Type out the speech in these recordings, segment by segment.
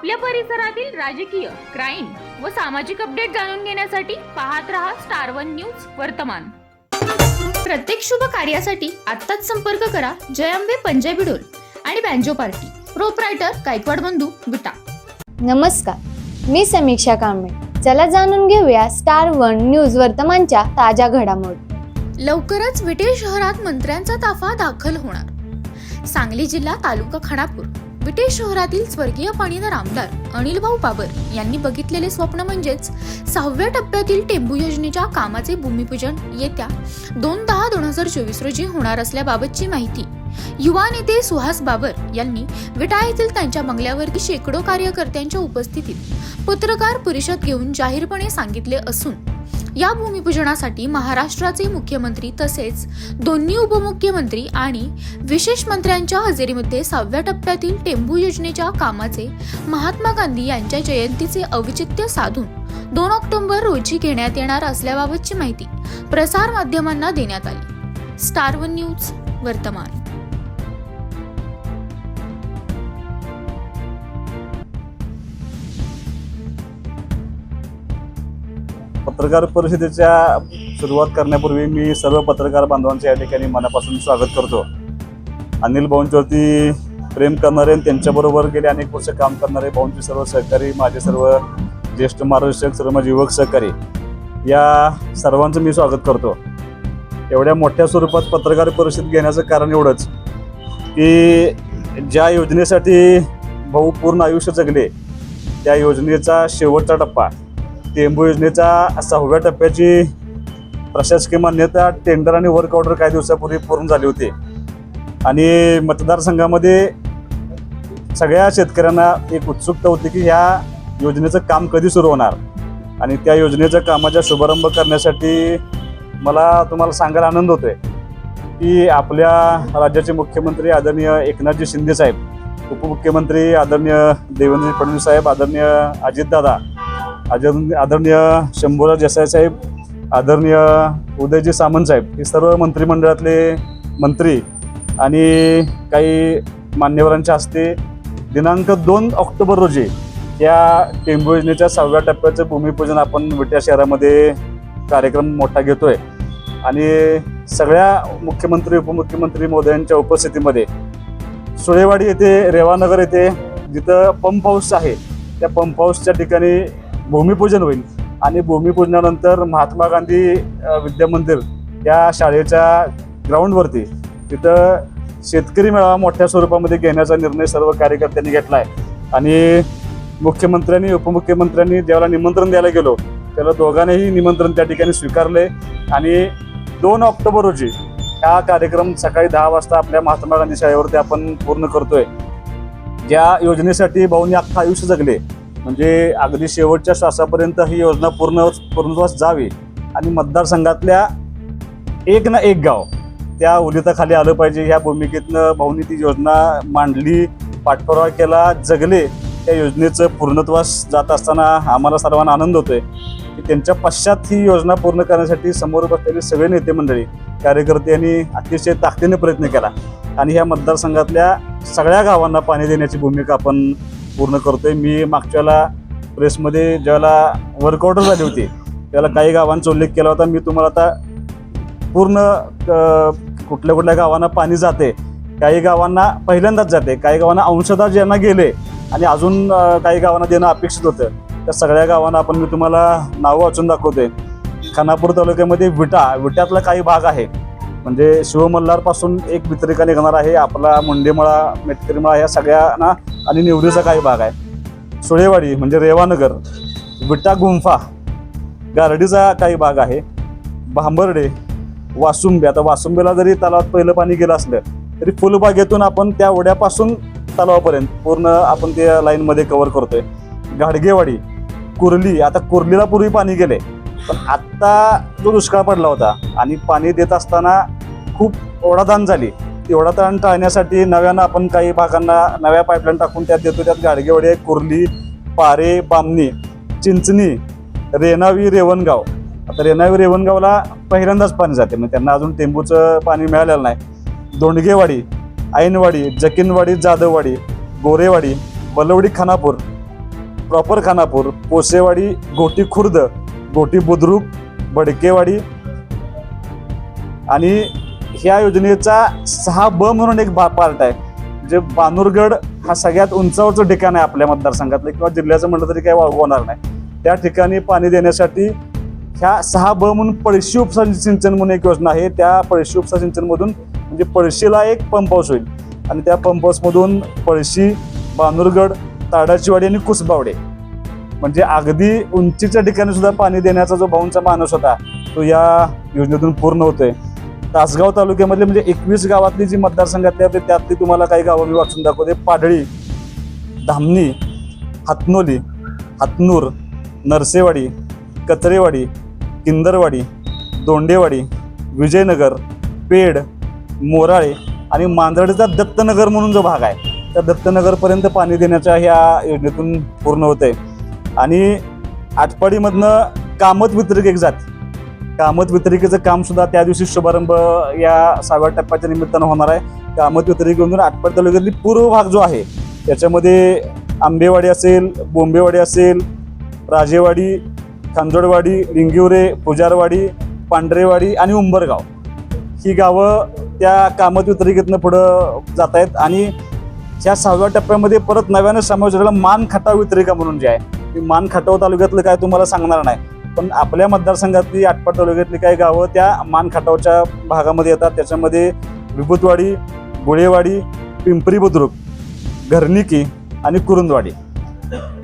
आपल्या परिसरातील राजकीय क्राईम व सामाजिक अपडेट जाणून घेण्यासाठी पाहत रहा स्टार वन न्यूज वर्तमान. प्रत्येक शुभ कार्यासाठी आत्ताच संपर्क करा जयंबे पंजाबी डोल आणि बँजो पार्टी प्रोप्रायटर गायकवाड बंधू विटा. नमस्कार मी समीक्षा कांबळे. चला जाणून घेऊया स्टार वन न्यूज वर्तमानच्या ताज्या घडामोडी. लवकरच विटे शहरात मंत्र्यांचा ताफा दाखल होणार. सांगली जिल्हा तालुका खानापूर विटे शहरातील स्वर्गीय पाणीदार आमदार अनिल भाऊ बाबर यांनी बघितलेले स्वप्न म्हणजेच सहाव्या टप्प्यातील टेंबू योजनेच्या कामाचे भूमिपूजन. येत्या दोन दहा दोन हजार चोवीस रोजी होणार असल्याबाबतची माहिती. युवा नेते सुहास बाबर यांनी विटा येथील त्यांच्या बंगल्यावरती शेकडो कार्यकर्त्यांच्या उपस्थितीत पत्रकार परिषद घेऊन जाहीरपणे सांगितले असून या भूमिपूजनासाठी महाराष्ट्राचे मुख्यमंत्री तसेच दोन्ही उपमुख्यमंत्री आणि विशेष मंत्र्यांच्या हजेरीमध्ये सहाव्या टप्प्यातील टेंबू योजनेच्या कामाचे महात्मा गांधी यांच्या जयंतीचे औचित्य साधून दोन ऑक्टोबर रोजी घेण्यात येणार असल्याबाबतची माहिती प्रसार माध्यमांना देण्यात आली. स्टार वन न्यूज वर्तमान. पत्रकार परिषदेच्या सुरुवात करण्यापूर्वी मी सर्व पत्रकार बांधवांचे या ठिकाणी मनापासून स्वागत करतो. अनिल भाऊंच्यावरती प्रेम करणारे आणि त्यांच्याबरोबर गेले अनेक वर्ष काम करणारे भाऊंचे सर्व सहकारी माझे सर्व ज्येष्ठ मार्गदर्शक सर्व माझे युवक सहकारी या सर्वांचं मी स्वागत करतो. एवढ्या मोठ्या स्वरूपात पत्रकार परिषद घेण्याचं कारण एवढंच की ज्या योजनेसाठी भाऊ पूर्ण आयुष्य जगले त्या योजनेचा शेवटचा टप्पा टेंबू योजनेचा सहाव्या टप्प्याची प्रशासकीय मान्यता टेंडर आणि वर्क ऑर्डर काही दिवसापूर्वी पूर्ण झाली होती. आणि मतदारसंघामध्ये सगळ्या शेतकऱ्यांना एक उत्सुकता होती की ह्या योजनेचं काम कधी सुरू होणार? आणि त्या योजनेच्या कामाचा शुभारंभ करण्यासाठी मला तुम्हाला सांगायला आनंद होतोय की आपल्या राज्याचे मुख्यमंत्री आदरणीय एकनाथजी शिंदे साहेब उपमुख्यमंत्री आदरणीय देवेंद्र फडणवीस साहेब आदरणीय अजितदादा आदरणीय आदरणीय शंभूराज देसाई साहेब आदरणीय उदयजी सामंत साहेब हे सर्व मंत्रिमंडळातले मंत्री आणि काही मान्यवरांच्या हस्ते दिनांक दोन ऑक्टोबर रोजी या टेंबू योजनेच्या सहाव्या टप्प्याचं भूमिपूजन आपण विट्या शहरामध्ये कार्यक्रम मोठा घेतोय. आणि सगळ्या मुख्यमंत्री उपमुख्यमंत्री मोदयांच्या उपस्थितीमध्ये सुळेवाडी येथे रेवानगर येथे जिथं पंप हाऊस आहे त्या पंप हाऊसच्या ठिकाणी भूमिपूजन होईल. आणि भूमिपूजनानंतर महात्मा गांधी विद्यामंदिर या शाळेच्या ग्राउंडवरती तिथं शेतकरी मेळावा मोठ्या स्वरूपामध्ये घेण्याचा निर्णय सर्व कार्यकर्त्यांनी घेतला आहे आणि मुख्यमंत्र्यांनी उपमुख्यमंत्र्यांनी ज्याला निमंत्रण द्यायला गेलो त्याला दोघांनीही निमंत्रण त्या ठिकाणी स्वीकारले. आणि दोन ऑक्टोबर रोजी हा कार्यक्रम सकाळी दहा वाजता आपल्या महात्मा गांधी शाळेवरती आपण पूर्ण करतोय. ज्या योजनेसाठी भाऊंनी अख्खा आयुष्य जगले म्हणजे अगदी शेवटच्या श्वासापर्यंत ही योजना पूर्ण पूर्णत्वास जावी. आणि मतदारसंघातल्या एक ना एक गाव त्या उलिताखाली आलं पाहिजे. ह्या भूमिकेतनं भाऊनी ती योजना मांडली पाठपुरावा केला जगले. त्या योजनेचं पूर्णत्वास जात असताना आम्हाला सर्वांना आनंद होतोय. की त्यांच्या पश्चात ही योजना पूर्ण करण्यासाठी समोर बसलेले सगळे नेते मंडळी कार्यकर्ते यांनी अतिशय ताकदीने प्रयत्न केला. आणि ह्या मतदारसंघातल्या सगळ्या गावांना पाणी देण्याची भूमिका आपण पूर्ण करतोय. मी मागच्याला प्रेसमध्ये ज्यावेळेला वर्कआउट झाले झाली होती त्यावेळेला काही गावांचा उल्लेख केला होता. मी तुम्हाला आता पूर्ण कुठल्या कुठल्या गावांना पाणी जाते काही गावांना पहिल्यांदाच जाते काही गावांना अंशतः ज्यांना गेले आणि अजून काही गावांना देणं अपेक्षित होतं. त्या सगळ्या गावांना आपण मी तुम्हाला नावं वाचून दाखवते खानापूर तालुक्यामध्ये विटा विट्यातला काही भाग आहे. म्हणजे शिवमल्हारपासून एक वितरिका निघणार आहे आपला मुंडेमळा मेटकरीमळा ह्या सगळ्यांना आणि निवडीचा काही भाग आहे. सुळेवाडी म्हणजे रेवानगर विटा गुंफा गारडीचा काही भाग आहे. भांबर्डे वासुंबे आता वासुंबेला जरी तलावात पहिलं पाणी गेलं असलं तरी फुलबागेतून आपण त्या ओढ्यापासून तलावापर्यंत पूर्ण आपण त्या लाईनमध्ये कव्हर करतोय. गाडगेवाडी कुर्ली आता कुर्लीला पूर्वी पाणी गेले पण आत्ता जो दुष्काळ पडला होता आणि पाणी देत असताना खूप ओढादान झाली. ती ओढाताण टाळण्यासाठी नव्यानं आपण काही भागांना नव्या पाईपलाईन टाकून त्यात देतो. त्यात गाडगेवाडी कुर्ली पारे बामणी चिंचणी रेणावी रेवणगाव. आता रेणावी रेवणगावला पहिल्यांदाच पाणी जाते. म्हणजे त्यांना अजून टेंबूचं पाणी मिळालेलं नाही. दोंडगेवाडी ऐनवाडी जकीनवाडी जाधववाडी गोरेवाडी बलवडी खानापूर प्रॉपर खानापूर पोसेवाडी गोटी खुर्द गोटी बुद्रुक बडकेवाडी आणि ह्या योजनेचा सहा ब म्हणून एक बा पार्ट आहे. जे बानूरगड हा सगळ्यात उंचावरचं ठिकाण आहे आपल्या मतदारसंघातलं किंवा जिल्ह्याचं म्हटलं तरी काही होणार नाही. त्या ठिकाणी पाणी देण्यासाठी ह्या सहा ब म्हणून पळशी उपसा सिंचन म्हणून एक योजना आहे. त्या पळशी उपसा सिंचनमधून म्हणजे पळशीला एक पंप हाऊस होईल. आणि त्या पंप हाऊसमधून पळशी बानूरगड ताडाचीवाडी आणि कुसबावडे म्हणजे अगदी उंचीच्या ठिकाणी सुद्धा पाणी देण्याचा जो भाऊंचा मानस होता तो या योजनेतून पूर्ण होतोय. तासगाव तालुक्यामधले म्हणजे एकवीस गावातली जी मतदारसंघातली आहे त्यातली तुम्हाला काही गावं मी वाचून दाखवते. पाडळी धामणी हातनोली हातनूर नरसेवाडी कचरेवाडी किंदरवाडी दोंडेवाडी विजयनगर पेड मोराळे आणि मांजरडेचा दत्तनगर म्हणून जो भाग आहे त्या दत्तनगरपर्यंत पाणी देण्याच्या ह्या योजनेतून पूर्ण होते आणि आटपाडीमधनं कामत वितरिक एक जात. कामत वितरिकेचं काम सुद्धा त्या दिवशी शुभारंभ या सहाव्या टप्प्याच्या निमित्तानं होणार आहे. कामत वितरिकेमधून आटपाडी तालुक्यातली पूर्व भाग जो आहे त्याच्यामध्ये आंबेवाडी असेल बोंबेवाडी असेल राजेवाडी खांजोडवाडी रिंगिवरे पुजारवाडी पांढरेवाडी आणि उंबरगाव. ही गावं त्या कामत वितरिकेतनं पुढं जात आहेत आणि ह्या सहाव्या टप्प्यामध्ये परत नव्यानं समावेश झालेला मान खटाव वितरिका म्हणून जे आहे मी मान खटाव तालुक्यातलं काय तुम्हाला सांगणार नाही. पण आपल्या मतदारसंघातली आटपाट तालुक्यातली काही गावं त्या मान खटावच्या भागामध्ये येतात. त्याच्यामध्ये विभूतवाडी गुळेवाडी पिंपरी बुद्रुक घरनिकी आणि कुरुंदवाडी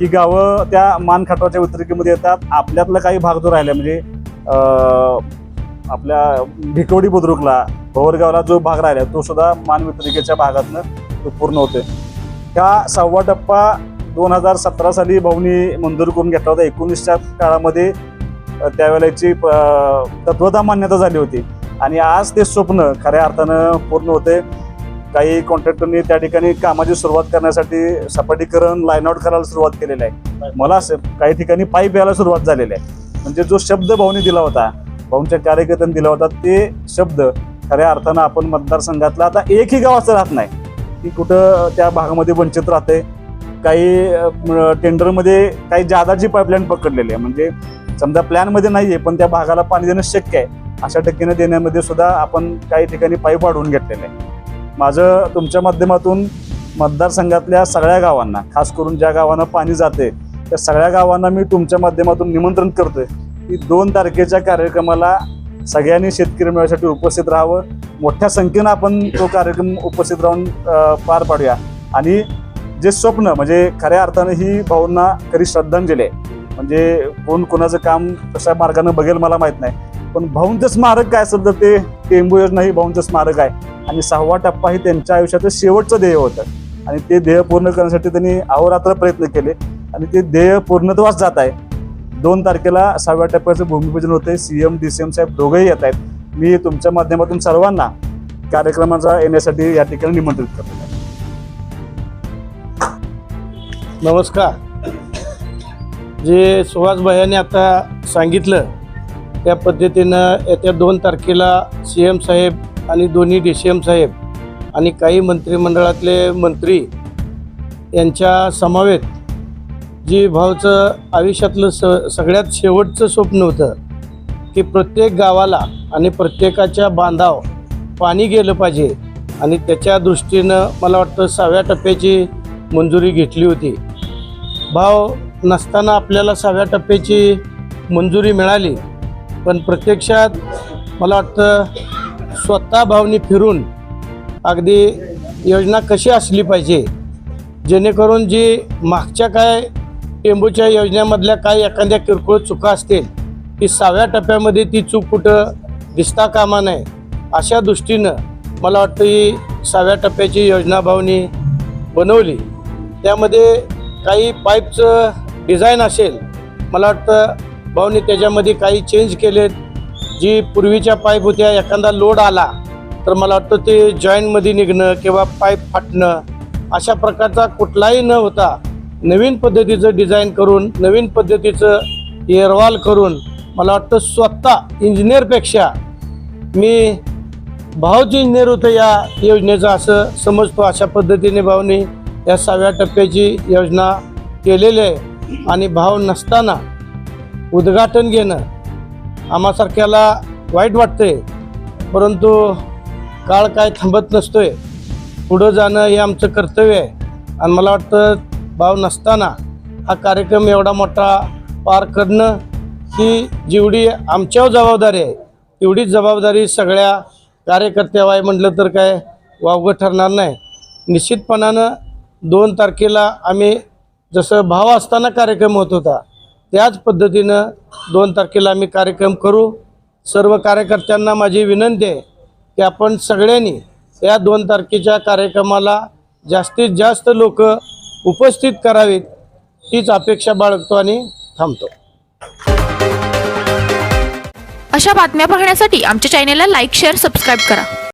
ही गावं त्या मान खटावच्या वितरिकेमध्ये येतात. आपल्यातला काही भाग जो राहिला म्हणजे आपल्या भिकवडी बुद्रुकला भोवरगावला जो भाग राहिला तो सुद्धा मान वितरिकेच्या भागातनं पूर्ण होते ह्या सहावा टप्पा दोन हजार सतरा साली भाऊनी मंजूर करून घेतला होता. एकोणीसच्या काळामध्ये त्यावेळेची तत्वता मान्यता झाली होती. आणि आज ते स्वप्न खऱ्या अर्थानं पूर्ण होते काही कॉन्ट्रॅक्टरनी त्या ठिकाणी कामाची सुरुवात करण्यासाठी सपाटीकरण लाईन आउट करायला सुरुवात केलेली आहे. मला असं काही ठिकाणी पाईप यायला सुरुवात झालेली आहे. म्हणजे जो शब्द भाऊनी दिला होता भाऊंच्या कार्यकर्त्यांनी दिला होता ते शब्द खऱ्या अर्थानं आपण मतदारसंघातला आता एकही गाव असं राहत नाही. की कुठं त्या भागामध्ये वंचित राहते काही टेंडरमध्ये काही जादाची पाईपलाईन पकडलेली आहे. म्हणजे समजा प्लॅनमध्ये नाही आहे पण त्या भागाला पाणी देणं शक्य आहे. अशा टक्केने देण्यामध्ये सुद्धा आपण काही ठिकाणी पाईप वाढवून घेतलेले आहे. माझं तुमच्या माध्यमातून मतदारसंघातल्या सगळ्या गावांना खास करून ज्या गावांना पाणी जाते त्या सगळ्या गावांना मी तुमच्या माध्यमातून निमंत्रण करतोय की दोन तारखेच्या कार्यक्रमाला सगळ्यांनी शेतकरी मेळ्यासाठी उपस्थित राहावं. मोठ्या संख्येनं आपण तो कार्यक्रम उपस्थित राहून पार पाडूया. आणि जे स्वप्न म्हणजे खऱ्या अर्थानं ही भाऊंना खरी श्रद्धांजली आहे. म्हणजे कोण कोणाचं काम कशा मार्गानं बघेल मला माहीत नाही. पण भाऊंचं स्मारक काय असेल तर ते टेंबू योजना ही भाऊंचं स्मारक आहे. आणि सहावा टप्पा ही त्यांच्या आयुष्याचं शेवटचं ध्येय होतं. आणि ते ध्येय पूर्ण करण्यासाठी त्यांनी अहोरात्र प्रयत्न केले. आणि ते ध्येय पूर्णत्वास जात आहे. दोन तारखेला सहाव्या टप्प्याचं भूमिपूजन होते C M D C M साहेब दोघेही येत आहेत. मी तुमच्या माध्यमातून सर्वांना कार्यक्रमाचा येण्यासाठी या ठिकाणी निमंत्रित करतो. नमस्कार. जे सुहास आता सांगितलं त्या पद्धतीनं येत्या दोन तारखेला सी एम साहेब आणि दोन्ही डी सी एम साहेब आणि काही मंत्रिमंडळातले मंत्री यांच्या समावेत जी भाऊचं आयुष्यातलं स सगळ्यात शेवटचं स्वप्न होतं की प्रत्येक गावाला आणि प्रत्येकाच्या बांधाव पाणी गेलं पाहिजे. आणि त्याच्या दृष्टीनं मला वाटतं सहाव्या टप्प्याची मंजुरी घेतली होती. भाव नसताना आपल्याला सहाव्या टप्प्याची मंजुरी मिळाली. पण प्रत्यक्षात मला वाटतं स्वतः भावनी फिरून अगदी योजना कशी असली पाहिजे जेणेकरून जी मागच्या काय टेंबूच्या योजनेमधल्या काही एखाद्या किरकोळ चुका असतील ती सहाव्या टप्प्यामध्ये ती चूक कुठं दिसता कामा नये अशा दृष्टीनं मला वाटतं ही सहाव्या टप्प्याची योजना भावनी बनवली. त्यामध्ये काही पाईपचं डिझाईन असेल मला वाटतं भाऊनी त्याच्यामध्ये काही चेंज केलेत. जी पूर्वीच्या पाईप होत्या एखादा लोड आला तर मला वाटतं ते जॉईंटमध्ये निघणं किंवा पाईप फाटणं अशा प्रकारचा कुठलाही न होता नवीन पद्धतीचं डिझाईन करून नवीन पद्धतीचं एरवाल करून मला वाटतं स्वतः इंजिनियरपेक्षा मी भाऊच इंजिनियर होतं या योजनेचं असं समजतो. अशा पद्धतीने भाऊनी या सहाव्या टप्प्याची योजना केलेली आहे. आणि भाव नसताना उद्घाटन घेणं आम्हासारख्याला वाईट वाटतंय. परंतु काळ काय थांबत नसतोय. पुढं जाणं हे आमचं कर्तव्य आहे. आणि मला वाटतं भाव नसताना हा कार्यक्रम एवढा मोठा पार करणं ही जेवढी आमच्यावर जबाबदारी आहे तेवढीच जबाबदारी सगळ्या कार्यकर्त्यावर आहे म्हटलं तर काय वावगं ठरणार नाही. निश्चितपणानं दोन तारखेला आम्ही जसं भाव असताना कार्यक्रम होत होता त्याच पद्धतीनं दोन तारखेला आम्ही कार्यक्रम करू. सर्व कार्यकर्त्यांना माझी विनंती आहे की आपण सगळ्यांनी या दोन तारखेच्या कार्यक्रमाला जास्तीत जास्त लोक उपस्थित करावीत हीच अपेक्षा बाळगतो आणि थांबतो. अशा बातम्या पाहण्यासाठी आमच्या चॅनेलला लाईक शेअर सबस्क्राईब करा.